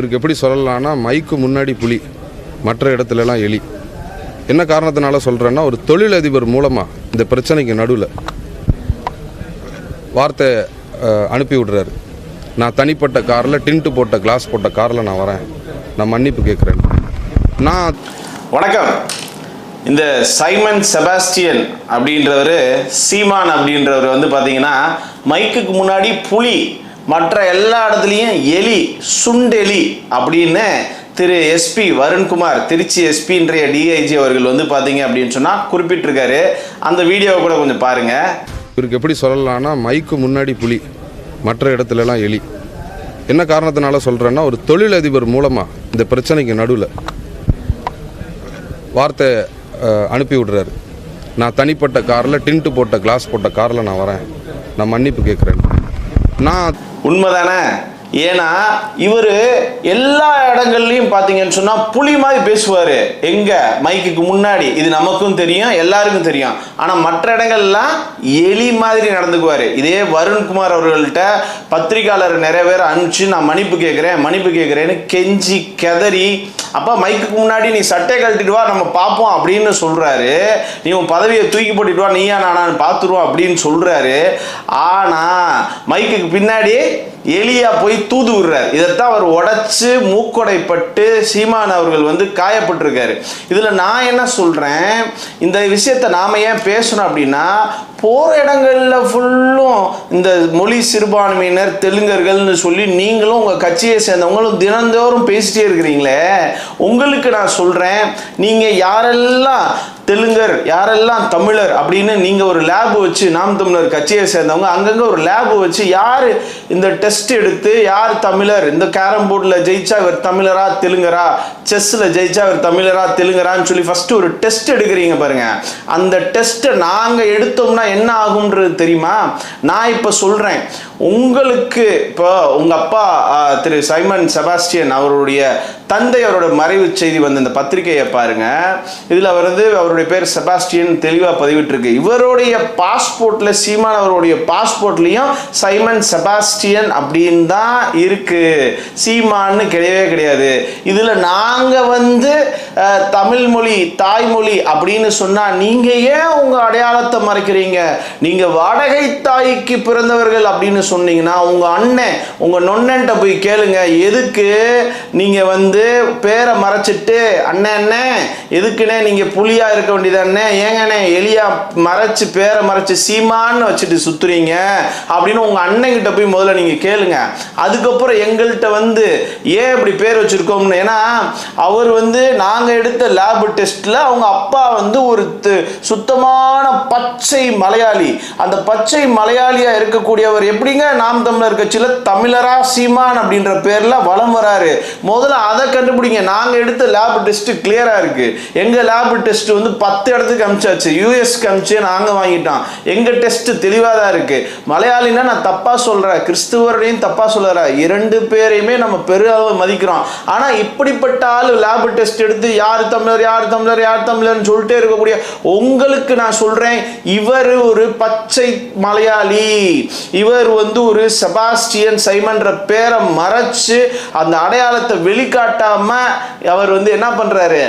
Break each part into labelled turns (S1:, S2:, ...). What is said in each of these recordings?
S1: இவருக்கு எப்படி சொல்லலாம்னா மைக்கு முன்னாடி புலி மற்ற இடத்துலலாம் எலி. என்ன காரணத்தினால சொல்கிறேன்னா ஒரு தொழிலதிபர் மூலமாக இந்த பிரச்சனைக்கு நடுவில் வார்த்தை அனுப்பி விடுறாரு. நான் தனிப்பட்ட காரில் டின்ட்டு போட்ட கிளாஸ் போட்ட காரில் நான் வரேன். நான் மன்னிப்பு கேட்குறேன். நான்
S2: வணக்கம். இந்த சைமன் செபாஸ்டியன் அப்படின்றவர் சீமான் அப்படின்றவர் வந்து பார்த்தீங்கன்னா மைக்குக்கு முன்னாடி புலி மற்ற எல்லா இடத்துலையும் எலி சுண்டெலி அப்படின்னு திரு எஸ்பி வருண்குமார் திருச்சி எஸ்பின்றைய டிஐஜி அவர்கள் வந்து பார்த்தீங்க அப்படின்னு சொன்னால் குறிப்பிட்டிருக்காரு. அந்த வீடியோவை கூட கொஞ்சம் பாருங்கள்
S1: இவருக்கு எப்படி சொல்லலாம்னா மைக்கு முன்னாடி புலி மற்ற இடத்துலலாம் எலி. என்ன காரணத்தினால சொல்கிறேன்னா ஒரு தொழிலதிபர் மூலமாக இந்த பிரச்சனைக்கு நடுவில் வார்த்தை அனுப்பி விடுறாரு. நான் தனிப்பட்ட காரில் டின்ட்டு போட்ட கிளாஸ் போட்ட காரில் நான் வரேன். நான் மன்னிப்பு கேட்குறேன். நான்
S2: உண்மைதானே? ஏன்னா இவர் எல்லா இடங்கள்லையும் பார்த்தீங்கன்னு சொன்னால் புலி மாதிரி பேசுவார். எங்கே? மைக்குக்கு முன்னாடி. இது நமக்கும் தெரியும் எல்லாருக்கும் தெரியும். ஆனால் மற்ற இடங்கள்லாம் எலி மாதிரி நடந்துக்குவார். இதே வருண்குமார் அவர்கள்ட்ட பத்திரிக்கையாளர் நிறைய பேர் அனுப்பிச்சு நான் மன்னிப்பு கேட்குறேன் மன்னிப்பு கேட்குறேன்னு கெஞ்சி கெதறி அப்போ மைக்குக்கு முன்னாடி நீ சட்டை கழட்டிட்டு வா நம்ம பார்ப்போம் அப்படின்னு சொல்கிறாரு நீ உன் பதவியை தூக்கி போட்டுட்டு வா நீயா நானான்னு பார்த்துருவோம் அப்படின்னு சொல்கிறாரு ஆனால் மைக்குக்கு பின்னாடி எலியாக போய் தூது விடுறார் இதைத்தான் அவர் உடைச்சு மூக்கொடைப்பட்டு சீமான் அவர்கள் வந்து காயப்பட்டிருக்காரு. இதில் நான் என்ன சொல்கிறேன் இந்த விஷயத்தை நாம் ஏன் பேசணும் அப்படின்னா போகிற இடங்களில் ஃபுல்லும் இந்த மொழி சிறுபான்மையினர் தெலுங்கர்கள்னு சொல்லி நீங்களும் உங்கள் கட்சியை சேர்ந்தவங்களும் தினந்தோறும் பேசிட்டே இருக்கிறீங்களே உங்களுக்கு நான் சொல்கிறேன் நீங்கள் யாரெல்லாம் தெலுங்கர் யாரெல்லாம் தமிழர் அப்படின்னு நீங்கள் ஒரு லேப் வச்சு நாம் தமிழர் கட்சியை சேர்ந்தவங்க அங்கங்கே ஒரு லேப் வச்சு யார் இந்த டெஸ்ட் எடுத்து யார் தமிழர்? இந்த கேரம் போர்டில் ஜெயிச்சா இவர் தமிழரா தெலுங்கரா? செஸ்ஸில் ஜெயிச்சா இவர் தமிழரா தெலுங்கரான்னு சொல்லி ஃபஸ்ட்டு ஒரு டெஸ்ட் எடுக்கிறீங்க பாருங்க. அந்த டெஸ்ட்டை நாங்கள் எடுத்தோம்னா என்ன ஆகுன்றது தெரியுமா? நான் இப்போ சொல்கிறேன் உங்களுக்கு இப்போ உங்கள் அப்பா திரு சைமன் செபாஸ்டியன் அவருடைய தந்தை அவரோட மறைவு செய்தி வந்த இந்த பத்திரிகையை பாருங்க. இதில் வந்து அவருடைய பேர் செபாஸ்டியன் தெளிவாக பதிவிட்டிருக்கு. இவருடைய பாஸ்போர்ட்டில் சீமான் அவருடைய பாஸ்போர்ட்லேயும் சைமன் செபாஸ்டியன் அப்படின்னு தான் இருக்கு. சீமான்னு கிடையவே கிடையாது. இதில் நாங்கள் வந்து தமிழ்மொழி தமிழ் மொழி தாய்மொழி அப்படின்னு சொன்னால் நீங்கள் ஏன் உங்கள் அடையாளத்தை மறைக்கிறீங்க? நீங்கள் வாடகை தாய்க்கு பிறந்தவர்கள் அப்படின்னு சொன்னீங்கன்னா உங்கள் அண்ணன் உங்கள் நொண்ணன்ட்ட போய் கேளுங்க. எதுக்கு நீங்கள் வந்து பேரை மறைச்சிட்டு அண்ணன் அண்ணன் எதுக்குண்ணே நீங்கள் புலியா இருக்க வேண்டியது அண்ணன் ஏங்கண்ணே எலியா மறைச்சு பேரை மறைச்சு சீமான்னு வச்சுட்டு சுத்துறீங்க? அப்படின்னு உங்கள் அண்ணன்கிட்ட போய் முதல்ல நீங்கள் கேளுங்க. அதுக்கப்புறம் எங்கள்கிட்ட வந்து ஏன் இப்படி பேர் வச்சுருக்கோம்னு? ஏன்னா அவர் வந்து நாங்கள் எடுத்த லேப் டெஸ்ட்டில் அவங்க அப்பா வந்து ஒரு சுத்தமான பச்சை மலையாளி. அந்த பச்சை மலையாளியாக இருக்கக்கூடியவர் எப்படிங்க? நாம் தமிழர் கட்சியில் தமிழரா சீமான் அப்படின்ற பேரில் வலம் வராரு. முதல்ல அதை கண்டுபிடிங்க. நாங்கள் எடுத்த லேப் டெஸ்ட்டு கிளியராக இருக்குது எங்கள் லேப் டெஸ்ட் வந்து பத்து இடத்துக்கு அமிச்சாச்சு. யூஎஸ்க்கு அமிச்சு நாங்கள் வாங்கிட்டோம். எங்கள் டெஸ்ட்டு தெளிவாக தான் இருக்குது மலையாளினா நான் தப்பாக சொல்கிறேன் கிறிஸ்துவரையும் தப்பாக சொல்கிறேன் இரண்டு பேரையுமே நம்ம பெருளவு மதிக்கிறோம். ஆனால் இப்படிப்பட்ட ஆள் லேப் டெஸ்ட் எடுத்து யார் தமிழர் யார் தமிழர் யார் தமிழர்னு சொல்லிட்டே இருக்கக்கூடிய உங்களுக்கு நான் சொல்கிறேன் இவர் ஒரு பச்சை மலையாளி. இவர் வந்து ஒரு செபாஸ்டியன் சைமன்ற பேரை மறைச்சு அந்த அடையாளத்தை வெளிக்காட்டாம அவர் வந்து என்ன பண்ணுறாரு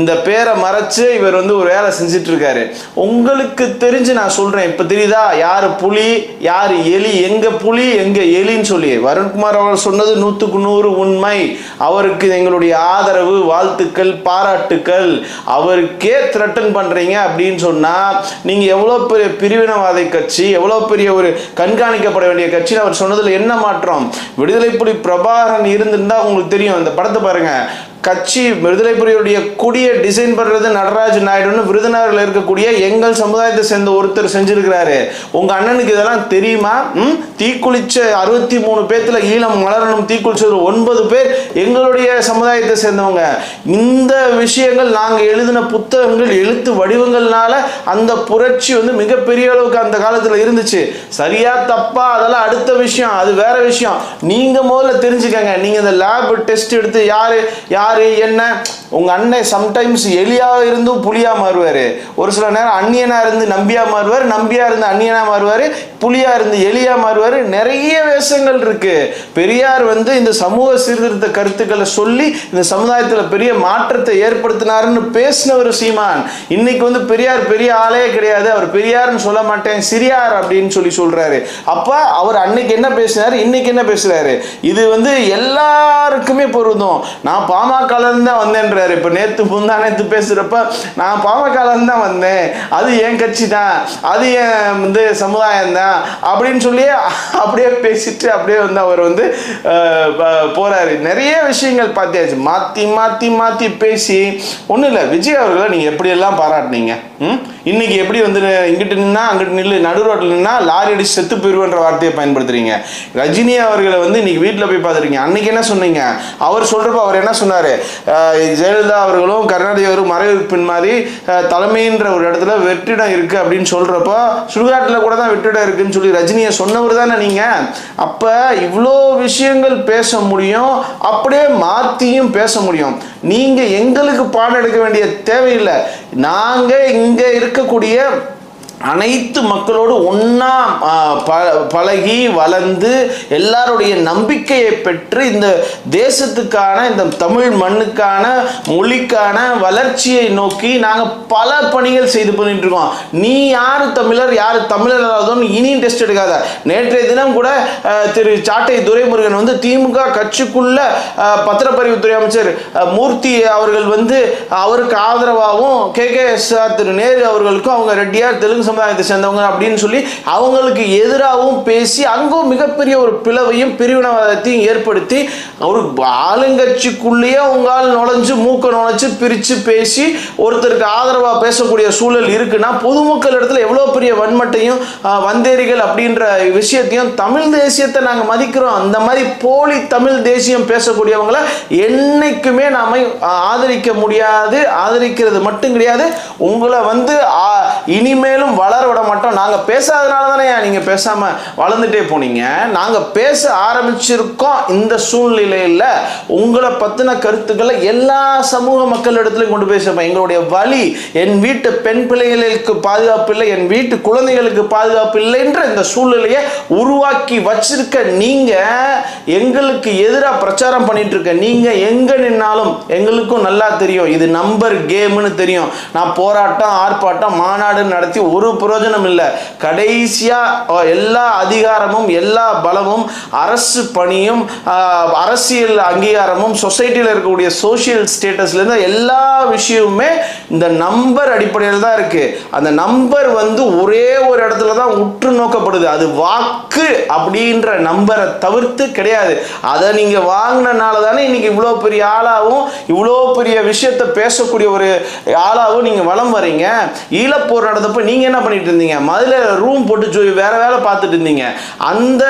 S2: இந்த பேரை மறைச்சு இவர் வந்து ஒரு வேலை செஞ்சுட்டு இருக்காரு உங்களுக்கு தெரிஞ்சு நான் சொல்கிறேன் இப்போ தெரியுதா? யார் புலி யார் எலி எங்கே புலி எங்கே எலின்னு சொல்லி. வருண்குமார் அவர் சொன்னது நூற்றுக்கு நூறு உண்மை. அவருக்கு எங்களுடைய ஆதரவு வாழ்த்துக்கள் பாராட்டுக்கள். அவருக்கே த்ரெட்டன் பண்ணுறீங்க அப்படின்னு சொன்னால் நீங்கள் எவ்வளோ பெரிய பிரிவினவாத கட்சி எவ்வளோ பெரிய ஒரு கண்காணிக்கப்பட வேண்டிய கட்சின்னு அவர் சொன்னதில் என்ன மாற்றம்? விடுதலை புலி பிரபாகரன் இருந்திருந்தா உங்களுக்கு தெரியும். இந்த படத்தை பாருங்க. கட்சி விடுதலை புலியுடைய கொடியை டிசைன் பண்றது நடராஜ் நாயுடுன்னு விருதுநகரில் இருக்கக்கூடிய எங்கள் சமுதாயத்தை சேர்ந்த ஒருத்தர் செஞ்சிருக்கிறாரு. உங்க அண்ணனுக்கு இதெல்லாம் தெரியுமா? ம்? தீக்குளிச்ச அறுபத்தி மூணு பேர்த்தில் ஈழம் மலரணும் தீக்குளிச்சது ஒன்பது பேர் எங்களுடைய சமுதாயத்தை சேர்ந்தவங்க. இந்த விஷயங்கள் நாங்கள் எழுதின புத்தகங்கள் எழுத்து வடிவங்கள்னால அந்த புரட்சி வந்து மிகப்பெரிய அளவுக்கு அந்த காலத்தில் இருந்துச்சு. சரியா தப்பா? அதெல்லாம் அடுத்த விஷயம். அது வேற விஷயம். நீங்க முதல்ல தெரிஞ்சுக்கங்க. நீங்க இந்த லேப் டெஸ்ட் எடுத்து யாரு யார் யாரு என்ன? உங்கள் அண்ணன் சம்டைம்ஸ் எலியாக இருந்தும் புலியாக மாறுவார். ஒரு சில நேரம் அந்நியனாக இருந்து நம்பியாக மாறுவார் நம்பியாக இருந்து அந்நியனாக மாறுவார் புலியாக இருந்து எலியாக மாறுவார். நிறைய வேஷங்கள் இருக்குது பெரியார் வந்து இந்த சமூக சீர்திருத்த கருத்துக்களை சொல்லி இந்த சமுதாயத்தில் பெரிய மாற்றத்தை ஏற்படுத்தினாருன்னு பேசினவர் சீமான். இன்னைக்கு வந்து பெரியார் பெரிய ஆளே கிடையாது. அவர் பெரியார்னு சொல்ல மாட்டேன் சிறியார் அப்படின்னு சொல்லி சொல்கிறாரு அப்போ அவர் அன்னைக்கு என்ன பேசினார்? இன்னைக்கு என்ன பேசுகிறாரு இது வந்து எல்லாருக்குமே பொருந்தும். நான் பாமகல இருந்து தான் பேசுகிறாரு இப்போ நேற்று முந்தா நேற்று பேசுகிறப்ப நான் பாவக்காலந்தான் தான் வந்தேன். அது என் கட்சி தான் அது என் வந்து சமுதாயம் தான் அப்படின்னு சொல்லி அப்படியே பேசிட்டு அப்படியே வந்து அவர் வந்து போகிறாரு நிறைய விஷயங்கள் பார்த்தியாச்சு. மாற்றி மாற்றி மாற்றி பேசி. ஒன்றும் இல்லை. விஜய் அவர்களை நீங்கள் எப்படியெல்லாம் பாராட்டினீங்க? ம்? இன்னைக்கு எப்படி வந்து இங்கிட்டு நின்னா அங்கிட்டு நில்லு நடு ரோட்டில் நின்னா லாரி அடிச்சு செத்து போயிருவன்ற வார்த்தையை பயன்படுத்துறீங்க. ரஜினி அவர்களை வந்து இன்னைக்கு வீட்டில் போய் பார்த்துருக்கீங்க. அன்னைக்கு என்ன சொன்னீங்க? அவர் சொல்றப்ப அவர் என்ன சொன்னாரு? ஜெயலலிதா அவர்களும் கருணாநிதி அவரும் மறைவு பின் மாதிரி தலைமைன்ற ஒரு இடத்துல வெற்றிடம் இருக்கு அப்படின்னு சொல்றப்போ சுடுகாட்டில் கூட தான் வெற்றிடம் இருக்குன்னு சொல்லி ரஜினியை சொன்னவர் தானே நீங்க? அப்ப இவ்வளோ விஷயங்கள் பேச முடியும் அப்படியே மாத்தியும் பேச முடியும். நீங்கள் எங்களுக்கு பாடம் எடுக்க வேண்டிய தேவையில்லை. நாங்கள் இங்கே இருக்கக்கூடிய அனைத்து மக்களோடு ஒன்றா ப பழகி வளர்ந்து எல்லாருடைய நம்பிக்கையை பெற்று இந்த தேசத்துக்கான இந்த தமிழ் மண்ணுக்கான மொழிக்கான வளர்ச்சியை நோக்கி நாங்கள் பல பணிகள் செய்து பண்ணிட்டுருக்கோம் நீ யார் தமிழர் யார் தமிழர் அல்லாதோன்னு இனியும் டெஸ்ட் எடுக்காத. நேற்றைய தினம் கூட திரு சாட்டை துரைமுருகன் வந்து திமுக கட்சிக்குள்ள பத்திரப்பதிவுத்துறை அமைச்சர் மூர்த்தி அவர்கள் வந்து அவருக்கு ஆதரவாகவும் K. K. S. R. Thiru. Nehru அவர்களுக்கும் அவங்க ரெட்டியார் தெலுங்கு சமுதாயத்தை சேர்ந்தவங்க அப்படின்னு சொல்லி அவங்களுக்கு எதிராகவும் பேசி அங்கும் மிகப்பெரிய ஒரு பிளவையும் பிரிவினவாதத்தையும் ஏற்படுத்தி ஒரு ஆளுங்கட்சிக்குள்ளேயே உங்களால் நுழைஞ்சு மூக்க நுழைச்சு பிரித்து பேசி ஒருத்தருக்கு ஆதரவாக பேசக்கூடிய சூழல் இருக்குன்னா பொதுமக்கள் இடத்துல எவ்வளோ பெரிய வன்மட்டையும் வந்தேரிகள் அப்படின்ற விஷயத்தையும் தமிழ் தேசியத்தை நாங்கள் மதிக்கிறோம். அந்த மாதிரி போலி தமிழ் தேசியம் பேசக்கூடியவங்களை என்னைக்குமே நாம் ஆதரிக்க முடியாது ஆதரிக்கிறது மட்டும் கிடையாது. உங்களை வந்து இனிமேலும் வளர விட மாட்டோம். நாங்கள் பேசாதனால தானே நீங்கள் பேசாமல் வளர்ந்துட்டே போனீங்க. நாங்கள் பேச ஆரம்பிச்சிருக்கோம் இந்த சூழ்நிலையில். உங்களை பற்றின கருத்துக்களை எல்லா சமூக மக்கள் இடத்துலையும் கொண்டு போய் சேர்ப்போம் எங்களுடைய வழி என் வீட்டு பெண் பிள்ளைகளுக்கு பாதுகாப்பு இல்லை என் வீட்டு குழந்தைகளுக்கு பாதுகாப்பு இல்லைன்ற இந்த சூழ்நிலையை உருவாக்கி வச்சிருக்க நீங்கள் எங்களுக்கு எதிராக பிரச்சாரம் பண்ணிட்டு இருக்க நீங்கள் எங்கே நின்னாலும் எங்களுக்கும் நல்லா தெரியும். இது நம்பர் கேம்னு தெரியும். நான் போராட்டம் ஆர்ப்பாட்டம் மாநாடு நடத்தி ஒரு பிரயோஜனம் இல்லை கடைசியாக எல்லா அதிகாரமும் எல்லா பலமும் அரசு பணியும் அரசியல் அங்கீகாரமும் சொசைட்டியில் இருக்கக்கூடிய சோசியல் ஸ்டேட்டஸ்லேருந்து எல்லா விஷயமுமே இந்த நம்பர் அடிப்படையில் தான் இருக்குது அந்த நம்பர் வந்து ஒரே ஒரு இடத்துல தான் உற்று நோக்கப்படுது. அது வாக்கு அப்படின்ற நம்பரை தவிர்த்து கிடையாது. அதை நீங்கள் வாங்கினனால தானே இன்னைக்கு இவ்வளோ பெரிய ஆளாகவும் இவ்வளோ பெரிய விஷயத்தை பேசக்கூடிய ஒரு ஆளாகவும் நீங்கள் வளம் வரீங்க. ஈழப்போர் நடந்தப்போ நீங்கள் என்ன என்ன பண்ணிட்டு இருந்தீங்க? முதல்ல ரூம் போட்டு வேற வேலை பார்த்துட்டு இருந்தீங்க. அந்த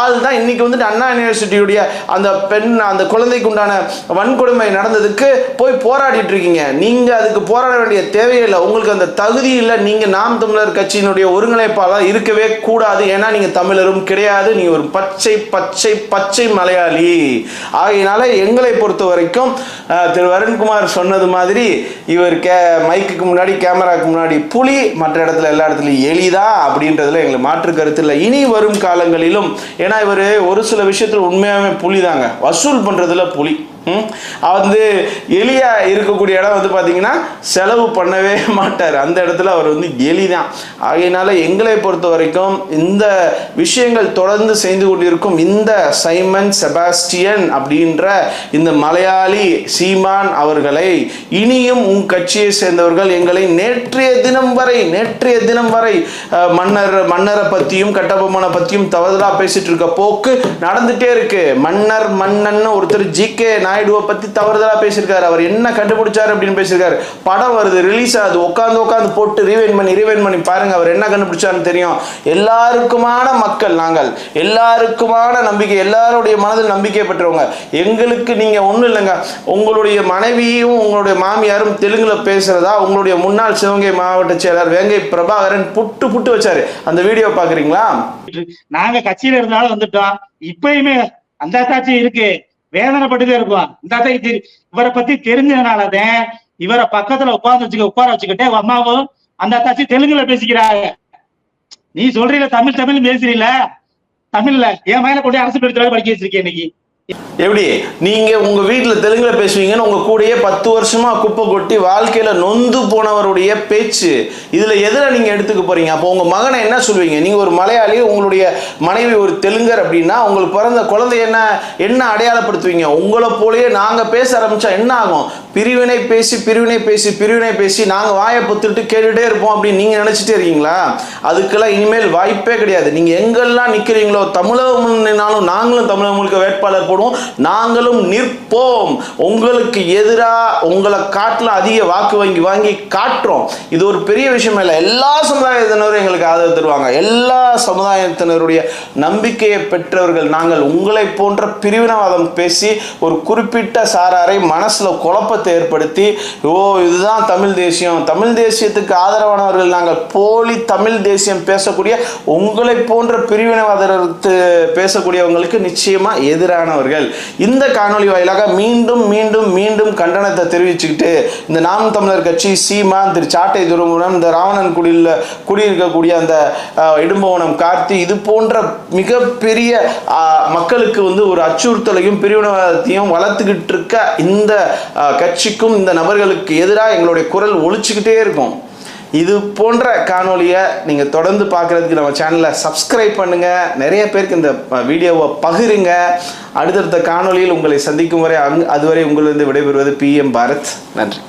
S2: ஆள் தான் இன்னைக்கு வந்துட்டு அண்ணா யூனிவர்சிட்டியுடைய அந்த பெண் அந்த குழந்தைக்கு உண்டான வன்கொடுமை நடந்ததுக்கு போய் போராடிட்டு இருக்கீங்க. நீங்க அதுக்கு போராட வேண்டிய தேவையில்லை உங்களுக்கு அந்த தகுதி இல்லை. நீங்க நாம் தமிழர் கட்சியினுடைய ஒருங்கிணைப்பாளர் இருக்கவே கூடாது. ஏன்னா நீங்க தமிழரும் கிடையாது. நீங்க ஒரு பச்சை பச்சை பச்சை மலையாளி. ஆகையினால எங்களை பொறுத்த வரைக்கும் திரு. வருண்குமார் சொன்னது மாதிரி இவர் கே மைக்குக்கு முன்னாடி கேமராக்கு முன்னாடி புலி மற்ற இடத்துல எல்லா இடத்துலையும் எளிதா அப்படின்றதுல எங்களுக்கு மாற்று கருத்து இல்லை. இனி வரும் காலங்களிலும் ஏன்னா இவர் ஒரு சில விஷயத்தில் உண்மையாகவே புலி தாங்க வசூல் பண்ணுறதுல புலி. வந்து எலியா இருக்கக்கூடிய இடம் வந்து பார்த்தீங்கன்னா செலவு பண்ணவே மாட்டார். அந்த இடத்துல அவர் வந்து எலி தான் ஆகையினால எங்களை பொறுத்த வரைக்கும் இந்த விஷயங்கள் தொடர்ந்து செய்து கொண்டிருக்கும் இந்த சைமன் செபாஸ்டியன் அப்படின்ற இந்த மலையாளி சீமான் அவர்களை இனியும் உன் கட்சியை சேர்ந்தவர்கள் எங்களை நேற்றைய தினம் வரை நேற்றைய தினம் வரை மன்னர் மன்னரை பற்றியும் கட்டபொம்மனை பற்றியும் தவறுதலாக பேசிட்டு இருக்க போக்கு நடந்துட்டே இருக்கு. மன்னர் மன்னன் ஒருத்தர் ஜி கே நாயுடுவை பற்றி தவறுதலாக பேசியிருக்காரு. அவர் என்ன கண்டுபிடிச்சாரு அப்படின்னு பேசியிருக்காரு. படம் வருது ரிலீஸ் ஆகுது. உட்காந்து உட்காந்து போட்டு ரீவைன் பண்ணி ரீவைன் பண்ணி பாருங்க அவர் என்ன கண்டுபிடிச்சாருன்னு தெரியும். எல்லாருக்குமான மக்கள் நாங்கள் எல்லாருக்குமான நம்பிக்கை எல்லாருடைய மனதில் நம்பிக்கை பெற்றவங்க. எங்களுக்கு நீங்க ஒன்றும் இல்லைங்க. உங்களுடைய மனைவியும் உங்களுடைய மாமியாரும் தெலுங்குல பேசுறதா உங்களுடைய முன்னாள் சிவகங்கை மாவட்ட செயலர் வேங்கை பிரபாகரன் புட்டு புட்டு வச்சாரு. அந்த வீடியோ பாக்குறீங்களா?
S3: நாங்க கட்சியில இருந்தாலும் வந்துட்டோம். இப்பயுமே அந்த சாட்சி இருக்கு. வேதனைப்பட்டுட்டே இருக்குவான் இந்த அத்தைக்கு தெரி- இவரை பத்தி தெரிஞ்சதுனாலதான் இவரை பக்கத்துல உட்கார்ந்து வச்சுக்க உட்கார வச்சுக்கிட்டே அம்மாவும் அந்த அத்தாச்சி தெலுங்குல பேசிக்கிறாங்க. நீ சொல்றீல தமிழ் தமிழ் பேசுறீல தமிழ்ல என் மேல கொண்டு அரசு பெருத்துல படிக்க வச்சிருக்கேன் இன்னைக்கு?
S2: எப்படி? நீங்க உங்க வீட்டுல தெலுங்குல பேசுவீங்கன்னு உங்க கூடயே பத்து வருஷமா குப்பை கொட்டி வாழ்க்கையில நொந்து போனவருடைய பேச்சு. இதுல எதுல நீங்க எடுத்துக்க போறீங்க? அப்போ உங்க மகனை என்ன சொல்லுவீங்க நீங்க ஒரு மலையாளி உங்களுடைய மனைவி ஒரு தெலுங்கர் அப்படின்னா உங்களுக்கு பிறந்த குழந்தை என்ன என்ன அடையாளப்படுத்துவீங்க? உங்களை போலயே நாங்க பேச ஆரம்பிச்சா என்ன ஆகும்? பிரிவினை பேசி பிரிவினை பேசி பிரிவினை பேசி நாங்க வாயை பொத்துட்டு கேட்டுட்டே இருப்போம் அப்படின்னு நீங்க நினைச்சிட்டே இருக்கீங்களா? அதுக்கெல்லாம் இனிமேல் வாய்ப்பே கிடையாது. நீங்க எங்கெல்லாம் நிக்கிறீங்களோ தமிழகம் முன்னாலும் நாங்களும் தமிழகங்களுக்கு வேட்பாளர் போடும் நாங்களும் நிற்போம். உங்களுக்கு எதிராக உங்களை காட்டில் அதிக வாக்கு வங்கி வாங்கி காட்டுறோம். இது ஒரு பெரிய விஷயம் இல்லை. எல்லா சமுதாயத்தினரும் எங்களுக்கு ஆதரவு தருவாங்க. எல்லா சமுதாயத்தினருடைய நம்பிக்கையை பெற்றவர்கள் நாங்கள் உங்களை போன்ற பிரிவினவாதம் பேசி ஒரு குறிப்பிட்ட சாராரை மனசுல குழப்பத்தை ஏற்படுத்தி ஓ இதுதான் தமிழ் தேசியம். தமிழ் தேசியத்துக்கு ஆதரவானவர்கள் நாங்கள் போலி தமிழ் தேசியம் பேசக்கூடிய உங்களை போன்ற பிரிவினவாதத்து பேசக்கூடியவங்களுக்கு நிச்சயமா அவர்கள் இந்த காணொளி வாயிலாக மீண்டும் மீண்டும் மீண்டும் கண்டனத்தை தெரிவிச்சுக்கிட்டு இந்த நாம் தமிழர் கட்சி சீமா திரு சாட்டை துருமுனம் இந்த ராவணன் குடியில் குடியிருக்கக்கூடிய அந்த இடும்பவனம் கார்த்தி இது போன்ற மிகப்பெரிய மக்களுக்கு வந்து ஒரு அச்சுறுத்தலையும் பிரிவினவாதத்தையும் வளர்த்துக்கிட்டு இருக்க இந்த கட்சிக்கும் இந்த நபர்களுக்கு எதிராக எங்களுடைய குரல் ஒழிச்சுக்கிட்டே இருக்கும். இது போன்ற காணொளியை நீங்கள் தொடர்ந்து பார்க்குறதுக்கு நம்ம சேனலை சப்ஸ்கிரைப் பண்ணுங்கள் நிறைய பேருக்கு இந்த வீடியோவை பகிருங்க. அடுத்தடுத்த காணொளியில் உங்களை சந்திக்கும் வரை அங் அதுவரை உங்களிருந்து விடைபெறுவது பிஎம் பாரத். நன்றி.